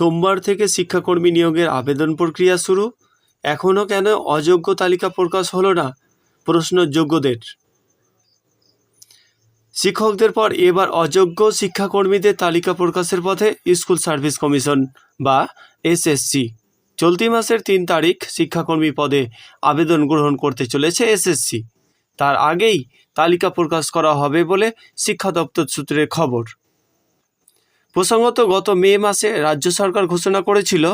সোমবার থেকে শিক্ষাকর্মী নিয়োগের আবেদন প্রক্রিয়া শুরু। এখনও কেন অযোগ্য তালিকা প্রকাশ হলো না? প্রশ্ন যোগ্যদের। শিক্ষকদের পর এবার অযোগ্য শিক্ষাকর্মীদের তালিকা প্রকাশের পথে স্কুল সার্ভিস কমিশন বা এসএসসি। চলতি মাসের তিন তারিখ শিক্ষাকর্মী পদে আবেদন গ্রহণ করতে চলেছে এসএসসি। তার আগেই তালিকা প্রকাশ করা হবে বলে শিক্ষা দপ্তর সূত্রের খবর। প্রসঙ্গত, গত মে মাসে রাজ্য সরকার ঘোষণা করেছিল,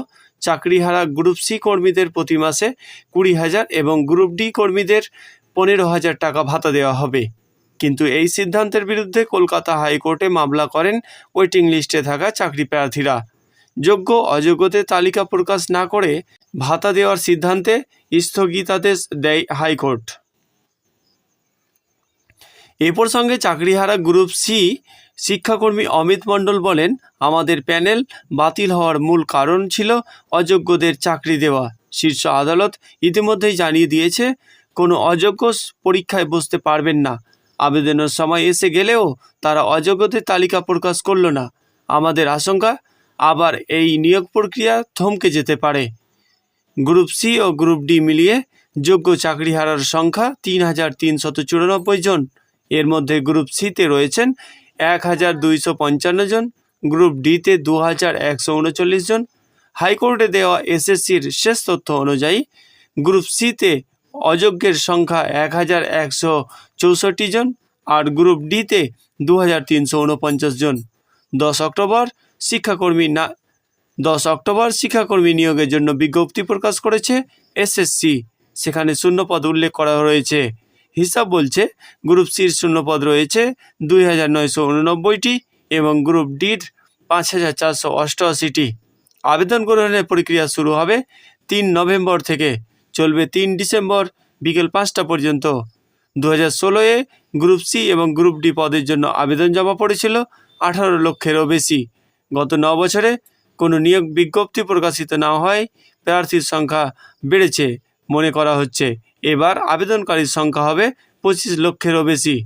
চাকরিহারা গ্রুপ সি কর্মীদের প্রতি মাসে কুড়ি হাজার এবং গ্রুপ ডি কর্মীদের পনেরো হাজার টাকা ভাতা দেওয়া হবে। কিন্তু এই সিদ্ধান্তের বিরুদ্ধে কলকাতা হাইকোর্টে মামলা করেন ওয়েটিং লিস্টে থাকা চাকরি প্রার্থীরা। যোগ্য অযোগ্যদের তালিকা প্রকাশ না করে ভাতা দেওয়ার সিদ্ধান্তে স্থগিতাদেশ দেয় হাইকোর্ট। এ প্রসঙ্গে চাকরিহারা গ্রুপ সি শিক্ষাকর্মী অমিত মণ্ডল বলেন, আমাদের প্যানেল বাতিল হওয়ার মূল কারণ ছিল অযোগ্যদের চাকরি দেওয়া। শীর্ষ আদালত ইতিমধ্যেই জানিয়ে দিয়েছে, কোনো অযোগ্য পরীক্ষায় বসতে পারবেন না। আবেদনের সময় এসে গেলেও তারা অযোগ্যদের তালিকা প্রকাশ করল না। আমাদের আশঙ্কা, আবার এই নিয়োগ প্রক্রিয়া থমকে যেতে পারে। গ্রুপ সি ও গ্রুপ ডি মিলিয়ে যোগ্য চাকরিহারার সংখ্যা তিন হাজার তিনশত জন। এর মধ্যে গ্রুপ সিতে রয়েছেন এক হাজার দুইশো পঞ্চান্ন জন গ্রুপ ডিতে দু হাজার একশো উনচল্লিশ জন। হাইকোর্টে দেওয়া এসএসসির শেষ তথ্য অনুযায়ী গ্রুপ সিতে অযোগ্যের সংখ্যা এক হাজার একশো চৌষট্টি জন আর গ্রুপ ডিতে দু হাজার তিনশো উনপঞ্চাশ জন। দশ অক্টোবর শিক্ষাকর্মী না, দশ অক্টোবর শিক্ষাকর্মী নিয়োগের জন্য বিজ্ঞপ্তি প্রকাশ করেছে এসএসসি সেখানে শূন্যপদ উল্লেখ করা রয়েছে হিসাব বলছে গ্রুপ সির শূন্যপদ রয়েছে দুই হাজার নয়শো উননব্বইটি এবং গ্রুপ ডির পাঁচ হাজার চারশো অষ্টআশিটি। আবেদন গ্রহণের প্রক্রিয়া শুরু হবে তিন নভেম্বর থেকে। চলবে তিন ডিসেম্বর বিকেল পাঁচটা পর্যন্ত। দু হাজার ষোলোয় গ্রুপ সি এবং গ্রুপ ডি পদের জন্য আবেদন জমা পড়েছিল আঠারো লক্ষেরও বেশি। গত ন বছরে কোনো নিয়োগ বিজ্ঞপ্তি প্রকাশিত না হয় প্রার্থীর সংখ্যা বেড়েছে। মনে করা হচ্ছে। এবার আবেদনকারীর সংখ্যা হবে পঁচিশ লক্ষেরও বেশি।